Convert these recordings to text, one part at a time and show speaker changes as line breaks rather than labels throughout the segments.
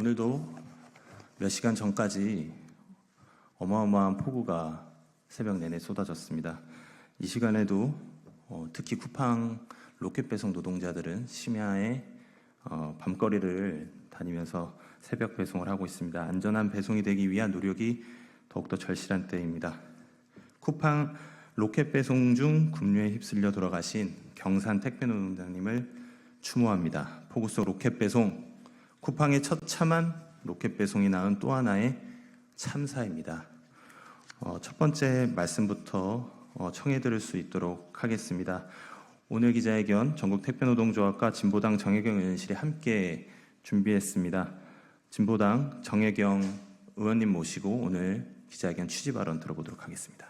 오늘도 몇 시간 전까지 어마어마한 폭우가 새벽 내내 쏟아졌습니다. 이 시간에도 어, 특히 쿠팡 로켓 배송 노동자들은 심야에 어, 밤거리를 다니면서 새벽 배송을 하고 있습니다. 안전한 배송이 되기 위한 노력이 더욱더 절실한 때입니다. 쿠팡 로켓 배송 중 급류에 휩쓸려 돌아가신 경산 택배 노동자님을 추모합니다. 폭우 속 로켓 배송, 쿠팡의 처참한 로켓 배송이 낳은 또 하나의 참사입니다. 어, 첫 번째 말씀부터 어, 청해 들을 수 있도록 하겠습니다. 오늘 기자회견 전국 택배노동조합과 진보당 정혜경 의원실이 함께 준비했습니다. 진보당 정혜경 의원님 모시고 오늘 기자회견 취지 발언 들어보도록 하겠습니다.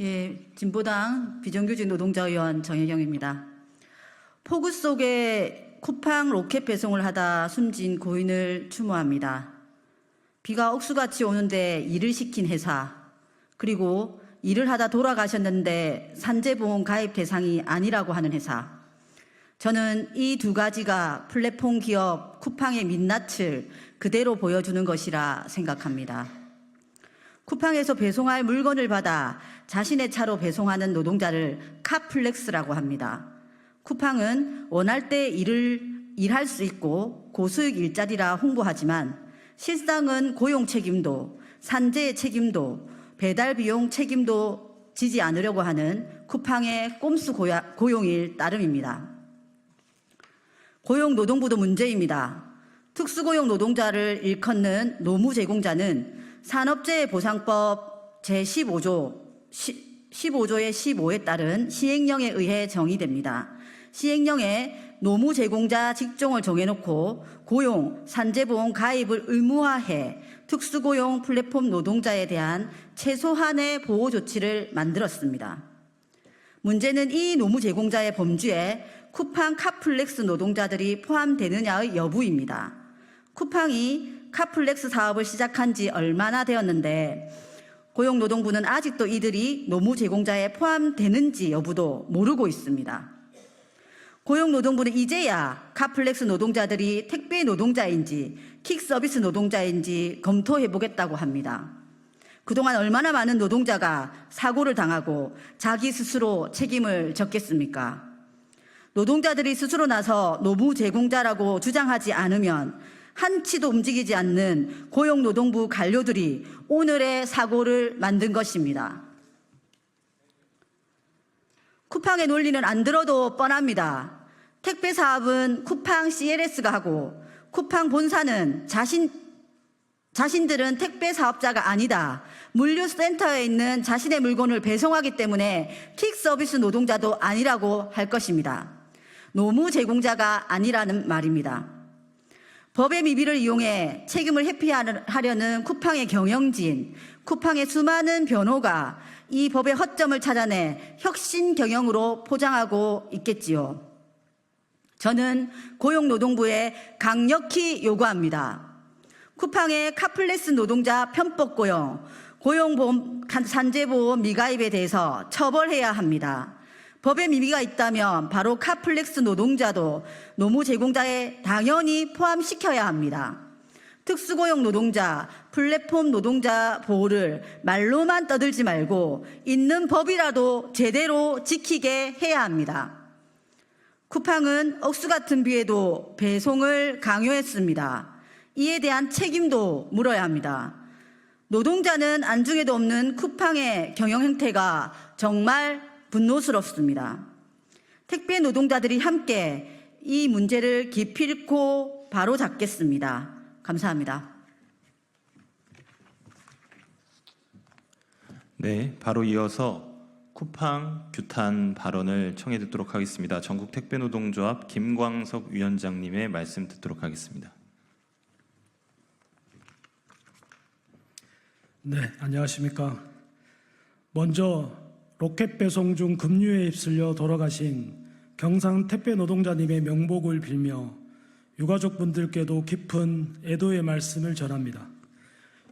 예, 진보당 비정규직 노동자 의원 정혜경입니다. 폭우 속에 쿠팡 로켓 배송을 하다 숨진 고인을 추모합니다. 비가 억수같이 오는데 일을 시킨 회사, 그리고 일을 하다 돌아가셨는데 산재보험 가입 대상이 아니라고 하는 회사. 저는 이 두 가지가 플랫폼 기업 쿠팡의 민낯을 그대로 보여주는 것이라 생각합니다. 쿠팡에서 배송할 물건을 받아 자신의 차로 배송하는 노동자를 카플렉스라고 합니다. 쿠팡은 원할 때 일을 일할 수 있고 고수익 일자리라 홍보하지만 실상은 고용 책임도 산재 책임도 배달 비용 책임도 지지 않으려고 하는 쿠팡의 꼼수 고용일 따름입니다. 고용노동부도 문제입니다. 특수고용 노동자를 일컫는 노무 제공자는 산업재해보상법 제15조 15조의 15에 따른 시행령에 의해 정의됩니다. 시행령에 노무 제공자 직종을 정해놓고 고용, 산재보험 가입을 의무화해 특수고용 플랫폼 노동자에 대한 최소한의 보호 조치를 만들었습니다. 문제는 이 노무 제공자의 범주에 쿠팡 카플렉스 노동자들이 포함되느냐의 여부입니다. 쿠팡이 카플렉스 사업을 시작한 지 얼마나 되었는데 고용노동부는 아직도 이들이 노무 제공자에 포함되는지 여부도 모르고 있습니다. 고용노동부는 이제야 카플렉스 노동자들이 택배 노동자인지 킥 서비스 노동자인지 검토해 보겠다고 합니다. 그동안 얼마나 많은 노동자가 사고를 당하고 자기 스스로 책임을 졌겠습니까? 노동자들이 스스로 나서 노무 제공자라고 주장하지 않으면 한치도 움직이지 않는 고용노동부 관료들이 오늘의 사고를 만든 것입니다. 쿠팡의 논리는 안 들어도 뻔합니다. 택배 사업은 쿠팡 CLS가 하고 쿠팡 본사는 자신 자신들은 택배 사업자가 아니다. 물류센터에 있는 자신의 물건을 배송하기 때문에 킥 서비스 노동자도 아니라고 할 것입니다. 노무 제공자가 아니라는 말입니다. 법의 미비를 이용해 책임을 회피하려는 쿠팡의 경영진, 쿠팡의 수많은 변호가 이 법의 허점을 찾아내 혁신 경영으로 포장하고 있겠지요. 저는 고용노동부에 강력히 요구합니다. 쿠팡의 카플레스 노동자 편법 고용, 고용보험 산재보험 미가입에 대해서 처벌해야 합니다. 법에 미비가 있다면 바로 카플렉스 노동자도 노무 제공자에 당연히 포함시켜야 합니다. 특수고용 노동자, 플랫폼 노동자 보호를 말로만 떠들지 말고 있는 법이라도 제대로 지키게 해야 합니다. 쿠팡은 억수 같은 비에도 배송을 강요했습니다. 이에 대한 책임도 물어야 합니다. 노동자는 안중에도 없는 쿠팡의 경영 행태가 정말 분노스럽습니다. 택배 노동자들이 함께 이 문제를 기필코 바로 잡겠습니다. 감사합니다.
네, 바로 이어서 쿠팡 규탄 발언을 청해 듣도록 하겠습니다. 전국 택배 노동조합 김광석 위원장님의 말씀 듣도록 하겠습니다.
네, 안녕하십니까. 먼저 로켓 배송 중 급류에 휩쓸려 돌아가신 경상 택배 노동자님의 명복을 빌며 유가족분들께도 깊은 애도의 말씀을 전합니다.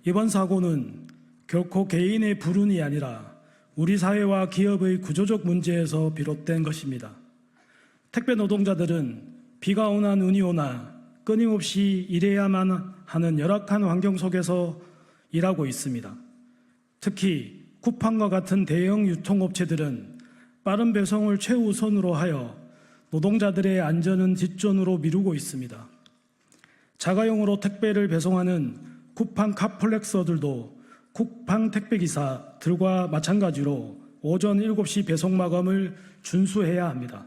이번 사고는 결코 개인의 불운이 아니라 우리 사회와 기업의 구조적 문제에서 비롯된 것입니다. 택배 노동자들은 비가 오나 눈이 오나 끊임없이 일해야만 하는 열악한 환경 속에서 일하고 있습니다. 특히 쿠팡과 같은 대형 유통업체들은 빠른 배송을 최우선으로 하여 노동자들의 안전은 뒷전으로 미루고 있습니다. 자가용으로 택배를 배송하는 쿠팡 카플렉서들도 쿠팡 택배기사들과 마찬가지로 오전 7시 배송 마감을 준수해야 합니다.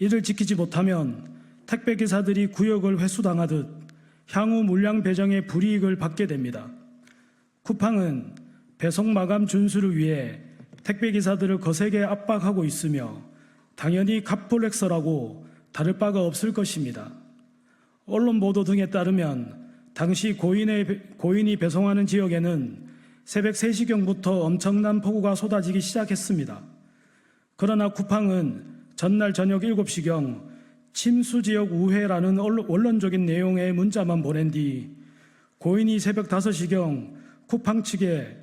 이를 지키지 못하면 택배기사들이 구역을 회수당하듯 향후 물량 배정의 불이익을 받게 됩니다. 쿠팡은 배송 마감 준수를 위해 택배 기사들을 거세게 압박하고 있으며 당연히 카플렉서라고 다를 바가 없을 것입니다. 언론 보도 등에 따르면 당시 고인의, 고인이 배송하는 지역에는 새벽 3시경부터 엄청난 폭우가 쏟아지기 시작했습니다. 그러나 쿠팡은 전날 저녁 7시경 침수 지역 우회라는 원론적인 내용의 문자만 보낸 뒤 고인이 새벽 5시경 쿠팡 측에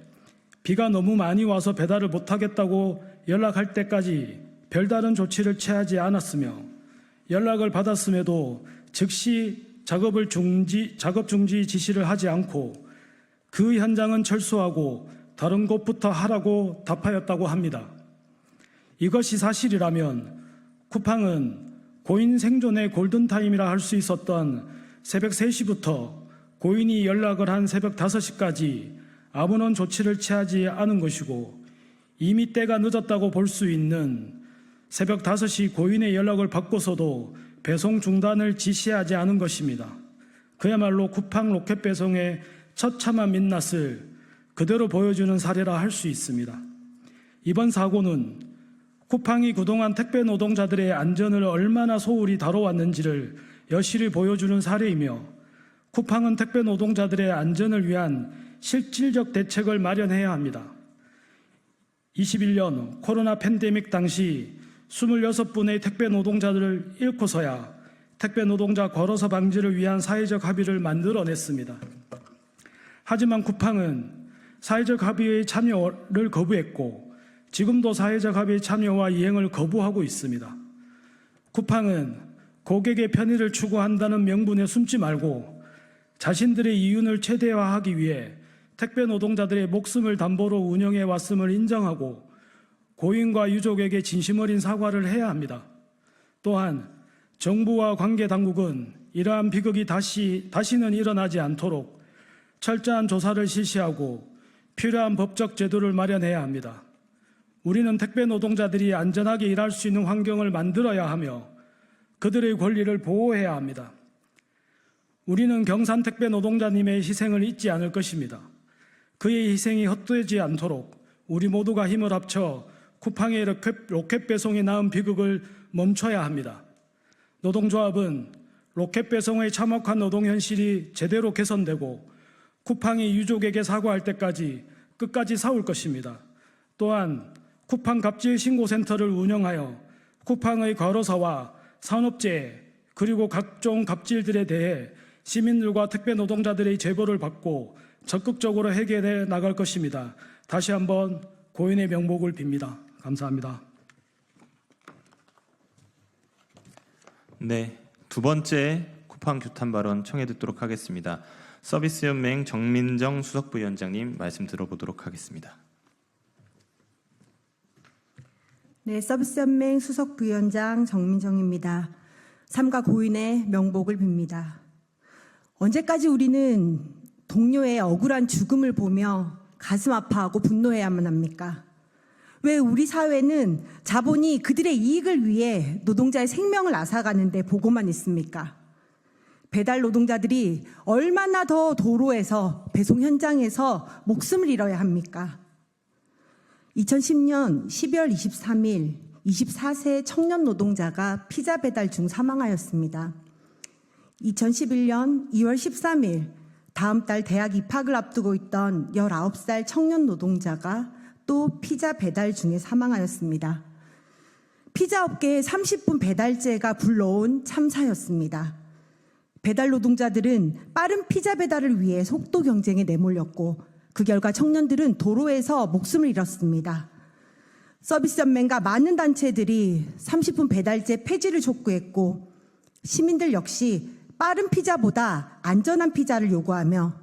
비가 너무 많이 와서 배달을 못하겠다고 연락할 때까지 별다른 조치를 취하지 않았으며 연락을 받았음에도 즉시 작업을 중지, 작업 중지 지시를 하지 않고 그 현장은 철수하고 다른 곳부터 하라고 답하였다고 합니다. 이것이 사실이라면 쿠팡은 고인 생존의 골든타임이라 할 수 있었던 새벽 3시부터 고인이 연락을 한 새벽 5시까지 아무런 조치를 취하지 않은 것이고 이미 때가 늦었다고 볼 수 있는 새벽 5시 고인의 연락을 받고서도 배송 중단을 지시하지 않은 것입니다. 그야말로 쿠팡 로켓 배송의 처참한 민낯을 그대로 보여주는 사례라 할 수 있습니다. 이번 사고는 쿠팡이 그동안 택배 노동자들의 안전을 얼마나 소홀히 다뤄왔는지를 여실히 보여주는 사례이며 쿠팡은 택배 노동자들의 안전을 위한 실질적 대책을 마련해야 합니다. 21년 코로나 팬데믹 당시 26분의 택배 노동자들을 잃고서야 택배 노동자 걸어서 방지를 위한 사회적 합의를 만들어냈습니다. 하지만 쿠팡은 사회적 합의의 참여를 거부했고 지금도 사회적 합의의 참여와 이행을 거부하고 있습니다. 쿠팡은 고객의 편의를 추구한다는 명분에 숨지 말고 자신들의 이윤을 최대화하기 위해 택배 노동자들의 목숨을 담보로 운영해 왔음을 인정하고 고인과 유족에게 진심 어린 사과를 해야 합니다. 또한 정부와 관계 당국은 이러한 비극이 다시 다시는 일어나지 않도록 철저한 조사를 실시하고 필요한 법적 제도를 마련해야 합니다. 우리는 택배 노동자들이 안전하게 일할 수 있는 환경을 만들어야 하며 그들의 권리를 보호해야 합니다. 우리는 경산 택배 노동자님의 희생을 잊지 않을 것입니다. 그의 희생이 헛되지 않도록 우리 모두가 힘을 합쳐 쿠팡의 로켓, 로켓 배송이 낳은 비극을 멈춰야 합니다. 노동조합은 로켓 배송의 참혹한 노동 현실이 제대로 개선되고 쿠팡이 유족에게 사과할 때까지 끝까지 싸울 것입니다. 또한 쿠팡 갑질 신고센터를 운영하여 쿠팡의 과로사와 산업재해 그리고 각종 갑질들에 대해 시민들과 택배 노동자들의 제보를 받고 적극적으로 해결해 나갈 것입니다. 다시 한번 고인의 명복을 빕니다. 감사합니다.
네, 두 번째 쿠팡 규탄 발언 청해 듣도록 하겠습니다. 서비스 연맹 정민정 수석부위원장님 말씀 들어보도록 하겠습니다.
네, 서비스 연맹 수석 부위원장 정민정입니다. 삼가 고인의 명복을 빕니다. 언제까지 우리는 동료의 억울한 죽음을 보며 가슴 아파하고 분노해야만 합니까? 왜 우리 사회는 자본이 그들의 이익을 위해 노동자의 생명을 앗아가는데 보고만 있습니까? 배달 노동자들이 얼마나 더 도로에서 배송 현장에서 목숨을 잃어야 합니까? 2010년 12월 23일 24세 청년 노동자가 피자 배달 중 사망하였습니다. 2011년 2월 13일 다음 달 대학 입학을 앞두고 있던 19살 청년 노동자가 또 피자 배달 중에 사망하였습니다. 피자 업계의 30분 배달제가 불러온 참사였습니다. 배달 노동자들은 빠른 피자 배달을 위해 속도 경쟁에 내몰렸고 그 결과 청년들은 도로에서 목숨을 잃었습니다. 서비스 연맹과 많은 단체들이 30분 배달제 폐지를 촉구했고 시민들 역시 빠른 피자보다 안전한 피자를 요구하며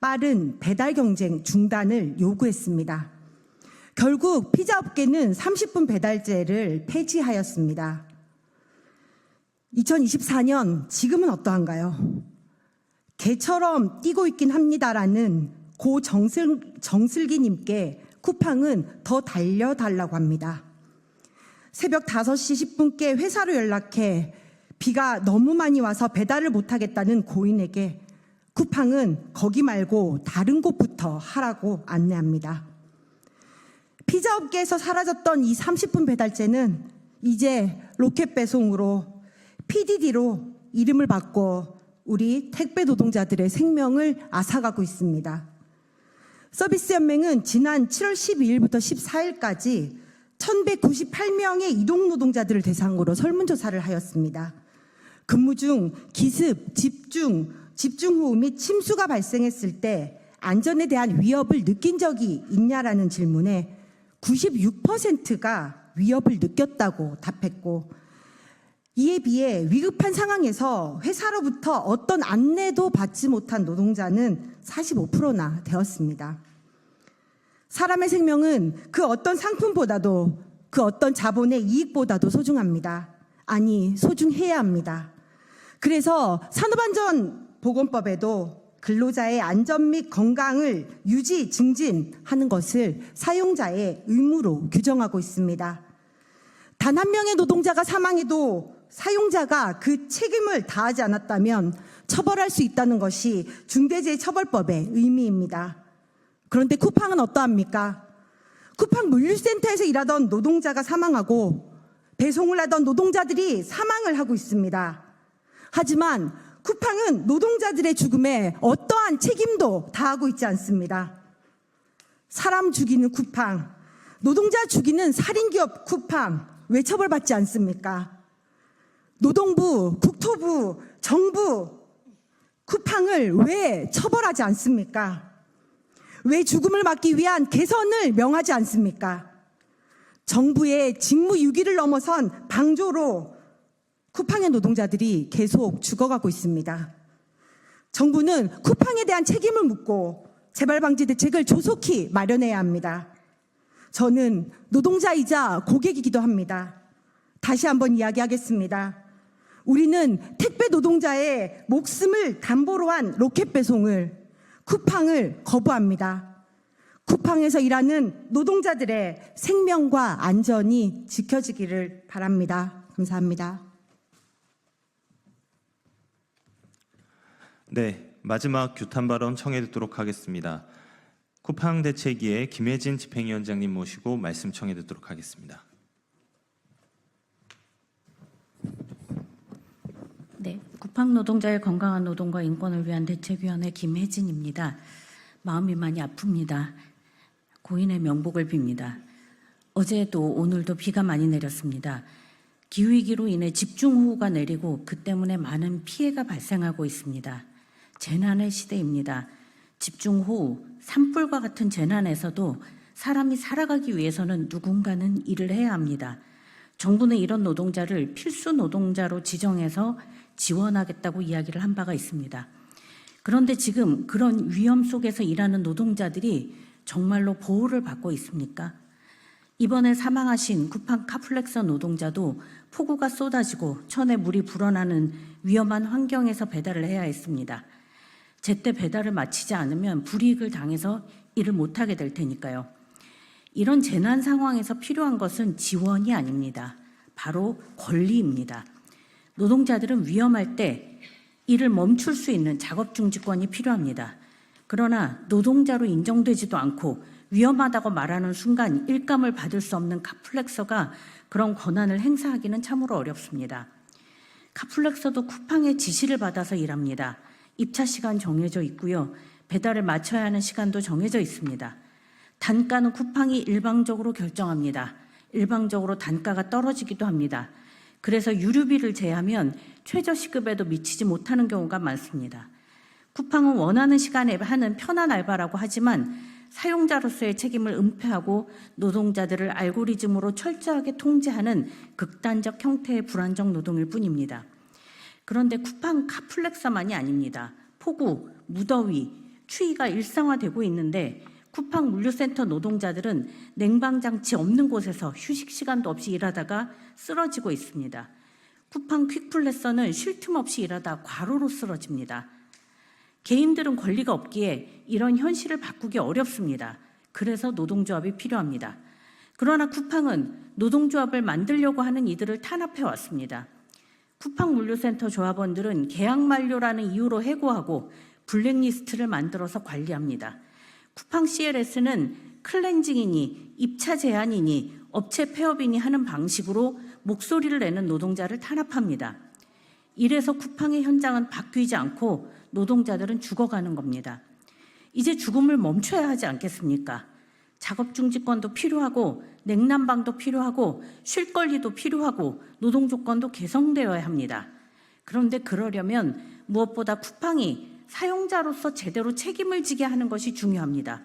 빠른 배달 경쟁 중단을 요구했습니다. 결국 피자 업계는 30분 배달제를 폐지하였습니다. 2024년 지금은 어떠한가요? 개처럼 뛰고 있긴 합니다라는 고 정슬, 정슬기님께 쿠팡은 더 달려달라고 합니다. 새벽 5시 10분께 회사로 연락해 비가 너무 많이 와서 배달을 못하겠다는 고인에게 쿠팡은 거기 말고 다른 곳부터 하라고 안내합니다. 피자 업계에서 사라졌던 이 30분 배달제는 이제 로켓 배송으로 PDD로 이름을 바꿔 우리 택배 노동자들의 생명을 앗아가고 있습니다. 서비스 연맹은 지난 7월 12일부터 14일까지 1198명의 이동 노동자들을 대상으로 설문조사를 하였습니다. 근무 중 기습, 집중, 집중호우 및 침수가 발생했을 때 안전에 대한 위협을 느낀 적이 있냐라는 질문에 96%가 위협을 느꼈다고 답했고 이에 비해 위급한 상황에서 회사로부터 어떤 안내도 받지 못한 노동자는 45%나 되었습니다. 사람의 생명은 그 어떤 상품보다도 그 어떤 자본의 이익보다도 소중합니다. 아니, 소중해야 합니다. 그래서 산업안전보건법에도 근로자의 안전 및 건강을 유지, 증진하는 것을 사용자의 의무로 규정하고 있습니다. 단 한 명의 노동자가 사망해도 사용자가 그 책임을 다하지 않았다면 처벌할 수 있다는 것이 중대재해처벌법의 의미입니다. 그런데 쿠팡은 어떠합니까? 쿠팡 물류센터에서 일하던 노동자가 사망하고 배송을 하던 노동자들이 사망을 하고 있습니다. 하지만 쿠팡은 노동자들의 죽음에 어떠한 책임도 다하고 있지 않습니다. 사람 죽이는 쿠팡, 노동자 죽이는 살인기업 쿠팡, 왜 처벌받지 않습니까? 노동부, 국토부, 정부, 쿠팡을 왜 처벌하지 않습니까? 왜 죽음을 막기 위한 개선을 명하지 않습니까? 정부의 직무유기를 넘어선 방조로 쿠팡의 노동자들이 계속 죽어가고 있습니다. 정부는 쿠팡에 대한 책임을 묻고 재발 방지 대책을 조속히 마련해야 합니다. 저는 노동자이자 고객이기도 합니다. 다시 한번 이야기하겠습니다. 우리는 택배 노동자의 목숨을 담보로 한 로켓 배송을 쿠팡을 거부합니다. 쿠팡에서 일하는 노동자들의 생명과 안전이 지켜지기를 바랍니다. 감사합니다.
네, 마지막 규탄 발언 청해 듣도록 하겠습니다. 쿠팡 대책위의 김혜진 집행위원장님 모시고 말씀 청해 듣도록 하겠습니다.
네, 쿠팡 노동자의 건강한 노동과 인권을 위한 대책위원회 김혜진입니다. 마음이 많이 아픕니다. 고인의 명복을 빕니다. 어제도 오늘도 비가 많이 내렸습니다. 기후위기로 인해 집중호우가 내리고 그 때문에 많은 피해가 발생하고 있습니다. 재난의 시대입니다. 집중호우, 산불과 같은 재난에서도 사람이 살아가기 위해서는 누군가는 일을 해야 합니다. 정부는 이런 노동자를 필수 노동자로 지정해서 지원하겠다고 이야기를 한 바가 있습니다. 그런데 지금 그런 위험 속에서 일하는 노동자들이 정말로 보호를 받고 있습니까? 이번에 사망하신 쿠팡 카플렉서 노동자도 폭우가 쏟아지고 천에 물이 불어나는 위험한 환경에서 배달을 해야 했습니다. 제때 배달을 마치지 않으면 불이익을 당해서 일을 못하게 될 테니까요. 이런 재난 상황에서 필요한 것은 지원이 아닙니다. 바로 권리입니다. 노동자들은 위험할 때 일을 멈출 수 있는 작업 중지권이 필요합니다. 그러나 노동자로 인정되지도 않고 위험하다고 말하는 순간 일감을 받을 수 없는 카플렉서가 그런 권한을 행사하기는 참으로 어렵습니다. 카플렉서도 쿠팡의 지시를 받아서 일합니다. 입차 시간 정해져 있고요. 배달을 마쳐야 하는 시간도 정해져 있습니다. 단가는 쿠팡이 일방적으로 결정합니다. 일방적으로 단가가 떨어지기도 합니다. 그래서 유류비를 제하면 최저시급에도 미치지 못하는 경우가 많습니다. 쿠팡은 원하는 시간에 하는 편한 알바라고 하지만 사용자로서의 책임을 은폐하고 노동자들을 알고리즘으로 철저하게 통제하는 극단적 형태의 불안정 노동일 뿐입니다. 그런데 쿠팡 카플렉사만이 아닙니다. 폭우, 무더위, 추위가 일상화되고 있는데 쿠팡 물류센터 노동자들은 냉방 장치 없는 곳에서 휴식 시간도 없이 일하다가 쓰러지고 있습니다. 쿠팡 퀵플래서는 쉴 틈 없이 일하다 과로로 쓰러집니다. 개인들은 권리가 없기에 이런 현실을 바꾸기 어렵습니다. 그래서 노동조합이 필요합니다. 그러나 쿠팡은 노동조합을 만들려고 하는 이들을 탄압해 왔습니다. 쿠팡 물류센터 조합원들은 계약 만료라는 이유로 해고하고 블랙리스트를 만들어서 관리합니다. 쿠팡 CLS는 클렌징이니 입차 제한이니 업체 폐업이니 하는 방식으로 목소리를 내는 노동자를 탄압합니다. 이래서 쿠팡의 현장은 바뀌지 않고 노동자들은 죽어가는 겁니다. 이제 죽음을 멈춰야 하지 않겠습니까? 작업 중지권도 필요하고 냉난방도 필요하고 쉴 권리도 필요하고 노동 조건도 개선되어야 합니다. 그런데 그러려면 무엇보다 쿠팡이 사용자로서 제대로 책임을 지게 하는 것이 중요합니다.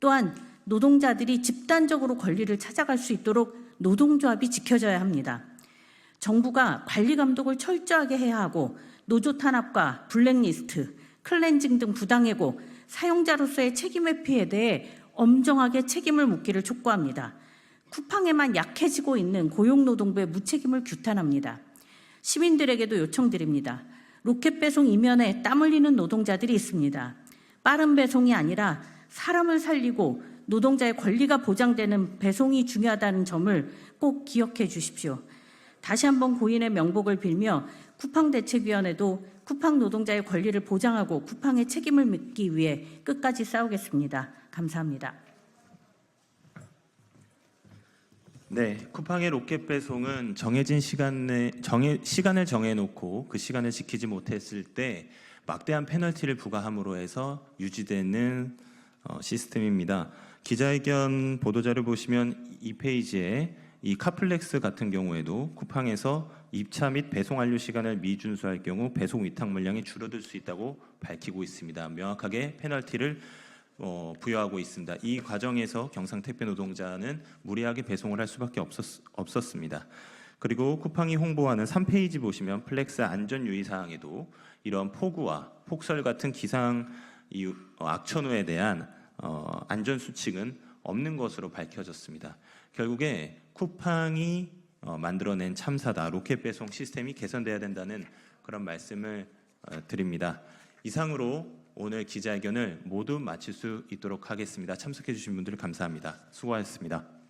또한 노동자들이 집단적으로 권리를 찾아갈 수 있도록 노동조합이 지켜져야 합니다. 정부가 관리 감독을 철저하게 해야 하고 노조 탄압과 블랙리스트, 클렌징 등 부당해고 사용자로서의 책임 회피에 대해 엄정하게 책임을 묻기를 촉구합니다. 쿠팡에만 약해지고 있는 고용노동부의 무책임을 규탄합니다. 시민들에게도 요청드립니다. 로켓 배송 이면에 땀 흘리는 노동자들이 있습니다. 빠른 배송이 아니라 사람을 살리고 노동자의 권리가 보장되는 배송이 중요하다는 점을 꼭 기억해 주십시오. 다시 한번 고인의 명복을 빌며 쿠팡 대책위원회도 쿠팡 노동자의 권리를 보장하고 쿠팡의 책임을 묻기 위해 끝까지 싸우겠습니다. 감사합니다.
네, 쿠팡의 로켓 배송은 정해진 시간에 정해 시간을 정해놓고 그 시간을 지키지 못했을 때 막대한 페널티를 부과함으로 해서 유지되는 어, 시스템입니다. 기자회견 보도자료 보시면 이 페이지에 이 카플렉스 같은 경우에도 쿠팡에서 입차 및 배송 완료 시간을 미준수할 경우 배송 위탁 물량이 줄어들 수 있다고 밝히고 있습니다. 명확하게 페널티를 어, 부여하고 있습니다. 이 과정에서 경상 택배 노동자는 무리하게 배송을 할 수밖에 없었, 없었습니다. 그리고 쿠팡이 홍보하는 3페이지 보시면 플렉스 안전 유의 사항에도 이런 폭우와 폭설 같은 기상 어, 악천후에 대한 어, 안전 수칙은 없는 것으로 밝혀졌습니다. 결국에 쿠팡이 어, 만들어낸 참사다. 로켓 배송 시스템이 개선돼야 된다는 그런 말씀을 어, 드립니다. 이상으로 오늘 기자회견을 모두 마칠 수 있도록 하겠습니다. 참석해 주신 분들 감사합니다. 수고하셨습니다.